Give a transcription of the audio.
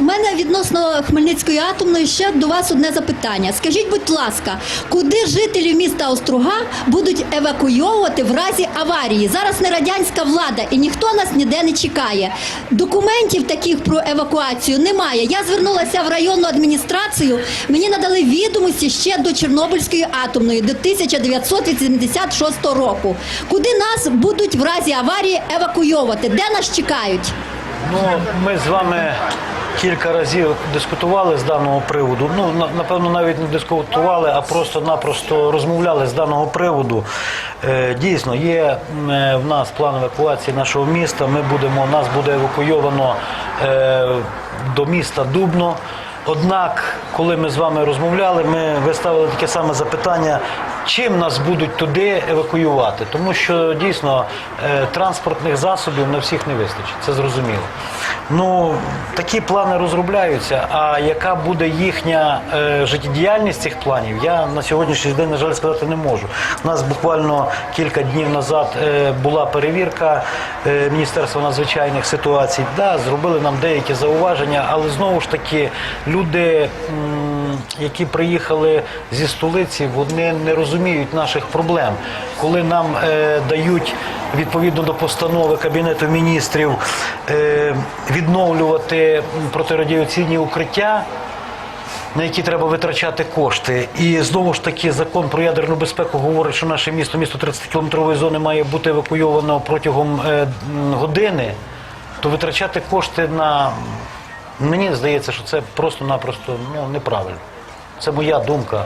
У мене відносно Хмельницької атомної ще до вас одне запитання. Скажіть, будь ласка, куди жителів міста Острога будуть евакуйовувати в разі аварії? Зараз не радянська влада і ніхто нас ніде не чекає. Документів таких про евакуацію немає. Я звернулася в районну адміністрацію. Мені надали відомості ще до Чорнобильської атомної до 1986 року. Куди нас будуть в разі аварії евакуйовувати? Де нас чекають? Ну, ми з вами кілька разів дискутували з даного приводу. Ну, на- напевно, навіть не дискутували, а просто-напросто розмовляли з даного приводу. Е, Дійсно, є е, в нас план евакуації нашого міста. Ми будемо, нас буде евакуйовано е, до міста Дубно. Однак, коли ми з вами розмовляли, ми виставили таке саме запитання, чим нас будуть туди евакуювати, тому що дійсно е, транспортних засобів на всіх не вистачить, це зрозуміло. Ну, такі плани розробляються, а яка буде їхня е, життєдіяльність цих планів, я на сьогоднішній день, на жаль, сказати не можу. У нас буквально кілька днів назад е, була перевірка Міністерства надзвичайних ситуацій. Да, зробили нам деякі зауваження, але знову ж таки люди, які приїхали зі столиці, вони не розуміють наших проблем. Коли нам е, дають відповідно до постанови Кабінету міністрів е, відновлювати протирадіаційні укриття. На які треба витрачати кошти, і знову ж таки закон про ядерну безпеку говорить, що наше місто, місто 30 кілометрової зони, має бути евакуйовано протягом е, години. То витрачати кошти на мені здається, що це просто-напросто ну, неправильно. Це моя думка.